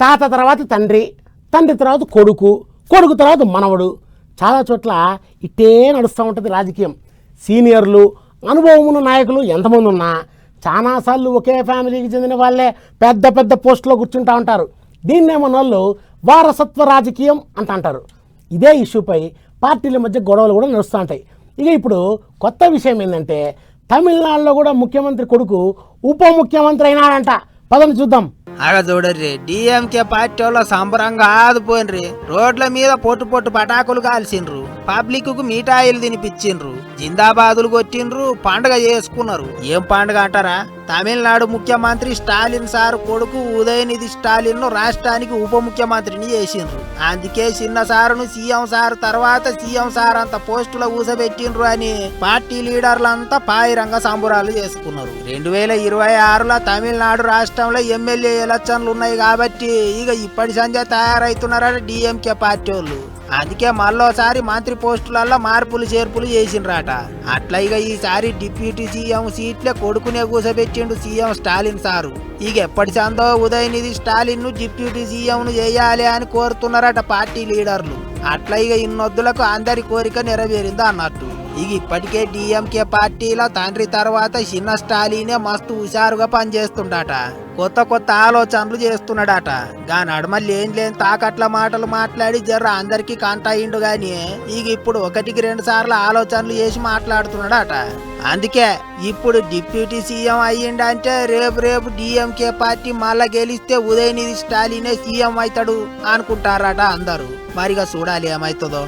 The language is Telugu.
తాత తర్వాత తండ్రి తండ్రి తర్వాత కొడుకు కొడుకు తర్వాత మనవడు. చాలా చోట్ల ఇట్టే నడుస్తూ ఉంటుంది రాజకీయం. సీనియర్లు అనుభవం ఉన్న నాయకులు ఎంతమంది ఉన్నా చాలాసార్లు ఒకే ఫ్యామిలీకి చెందిన వాళ్ళే పెద్ద పెద్ద పోస్టులో కూర్చుంటూ ఉంటారు. దీన్నేమో వాళ్ళు వారసత్వ రాజకీయం అంట అంటారు. ఇదే ఇష్యూపై పార్టీల మధ్య గొడవలు కూడా నడుస్తూ ఉంటాయి. ఇక ఇప్పుడు కొత్త విషయం ఏంటంటే తమిళనాడులో కూడా ముఖ్యమంత్రి కొడుకు ఉప ముఖ్యమంత్రి అయినాడంట. పదం చూద్దాం. ఆగ చూడర్రి డిఎంకే పార్టీ వాళ్ళు సంబరంగా ఆదిపోయినరి రోడ్ల మీద పొట్టు పొట్టు పటాకులు కాల్చిండ్రు పబ్లిక్కు మిఠాయిలు తినిపించిండ్రు జిందాబాదులు కొట్టిండ్రు. పండగ చేసుకున్నారు. ఏం పండగ అంటారా? తమిళనాడు ముఖ్యమంత్రి స్టాలిన్ సార్ కొడుకు ఉదయనిధి స్టాలిన్ను రాష్ట్రానికి ఉప ముఖ్యమంత్రిని చేసిండ్రు. అందుకే చిన్న సారును సీఎం సార్ తర్వాత సీఎం సార్ అంత పోస్టులో ఊసబెట్టిండ్రు అని పార్టీ లీడర్లంతా పాయిరంగ సంబురాలు చేసుకున్నారు. రెండు వేల ఇరవై ఆరులో తమిళనాడు రాష్ట్రంలో ఎమ్మెల్యే ఎలక్షన్లు ఉన్నాయి కాబట్టి ఇక ఇప్పటి సంధ్య తయారైతున్నారట డిఎంకే పార్టీ వాళ్ళు. అందుకే మళ్ళోసారి మంత్రి పోస్టులలో మార్పులు చేర్పులు చేసిండ్రట. అట్లా ఇక ఈసారి డిప్యూటీ సీఎం సీట్లే కొడుకునే కూసబెట్టిండు సీఎం స్టాలిన్ సారు. ఇక ఎప్పటి సందో ఉదయనిధి స్టాలిన్ను డిప్యూటీ సీఎం ను చేయాలి అని కోరుతున్నారట పార్టీ లీడర్లు. అట్లా ఇక ఇన్నొద్దులకు అందరి కోరిక నెరవేరిందా అన్నట్టు. ఇక ఇప్పటికే డిఎంకే పార్టీలో తండ్రి తర్వాత చిన్న స్టాలినే మస్తు హుషారుగా పనిచేస్తుండట. కొత్త కొత్త ఆలోచనలు చేస్తున్నాడట. గా నడమల్లి ఏం లేని తాకట్ల మాటలు మాట్లాడి జర్ర అందరికి కంటాయిండు గాని ఇక ఇప్పుడు ఒకటికి రెండు సార్లు ఆలోచనలు చేసి మాట్లాడుతున్నాడట. అందుకే ఇప్పుడు డిప్యూటీ సీఎం అయ్యిండంటే రేపు రేపు డిఎంకే పార్టీ మళ్ళా గెలిస్తే ఉదయనిధి స్టాలినే సీఎం అవుతాడు అనుకుంటారట అందరూ. మరిగా చూడాలి ఏమవుతుందో